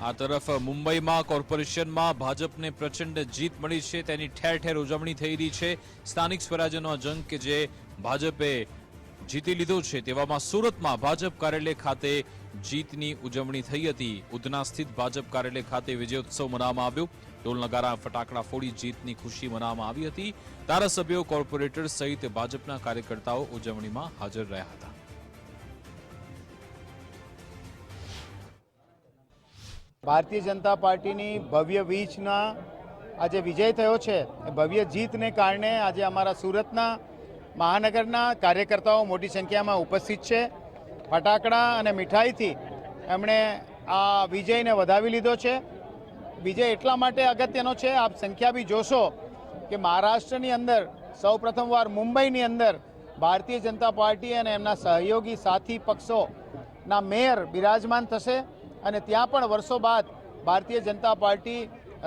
આ તરફ મુંબઈમાં કોર્પોરેશનમાં ભાજપને પ્રચંડ જીત મળી છે. તેની ઠેર ઠેર ઉજવણી થઈ રહી છે. સ્થાનિક સ્વરાજ્યનો જંગ કે જે ભાજપે જીતી લીધો છે તેવામાં સુરતમાં ભાજપ કાર્યાલય ખાતે જીતની ઉજવણી થઈ હતી. ઉધના સ્થિત ભાજપ કાર્યાલય ખાતે વિજયોત્સવ મનાવવામાં આવ્યો. ઢોલ નગારા ફટાકડા ફોડી જીતની ખુશી મનાવવામાં આવી હતી. ધારાસભ્યો, કોર્પોરેટર સહિત ભાજપના કાર્યકર્તાઓ ઉજવણીમાં હાજર રહ્યા હતા. ભારતીય જનતા પાર્ટીની ભવ્ય વીજના આજે વિજય થયો છે. ભવ્ય જીતને કારણે આજે અમારા સુરતના મહાનગરના કાર્યકર્તાઓ મોટી સંખ્યામાં ઉપસ્થિત છે. ફટાકડા અને મીઠાઈથી એમણે આ વિજયને વધાવી લીધો છે. વિજય એટલા માટે અગત્યનો છે, આપ સંખ્યા બી જોશો કે મહારાષ્ટ્રની અંદર સૌ પ્રથમવાર મુંબઈની અંદર ભારતીય જનતા પાર્ટી અને એમના સહયોગી સાથી પક્ષોના મેયર બિરાજમાન થશે. અને ત્યાં પણ વર્ષો બાદ ભારતીય જનતા પાર્ટી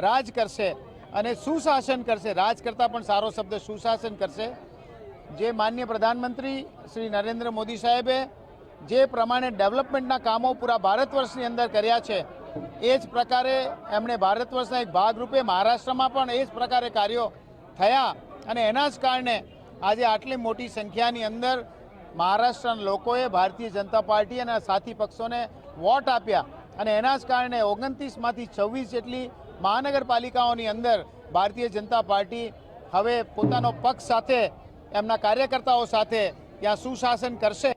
રાજ કરશે અને સુશાસન કરશે. રાજ કરતાં પણ સારો શબ્દ સુશાસન કરશે. જે માન્ય પ્રધાનમંત્રી શ્રી નરેન્દ્ર મોદી સાહેબે જે પ્રમાણે ડેવલપમેન્ટના કામો પૂરા ભારત વર્ષની અંદર કર્યા છે, એ જ પ્રકારે એમણે ભારત વર્ષના એક ભાગરૂપે મહારાષ્ટ્રમાં પણ એ જ પ્રકારે કાર્યો થયા અને એના જ કારણે આજે આટલી મોટી સંખ્યાની અંદર મહારાષ્ટ્રના લોકોએ ભારતીય જનતા પાર્ટી અને સાથી પક્ષોને વોટ આપ્યા. અને એના જ કારણે ઓગણત્રીસમાંથી છવ્વીસ જેટલી મહાનગરપાલિકાઓની અંદર ભારતીય જનતા પાર્ટી હવે પોતાનો પક્ષ સાથે, એમના કાર્યકર્તાઓ સાથે ત્યાં સુશાસન કરશે.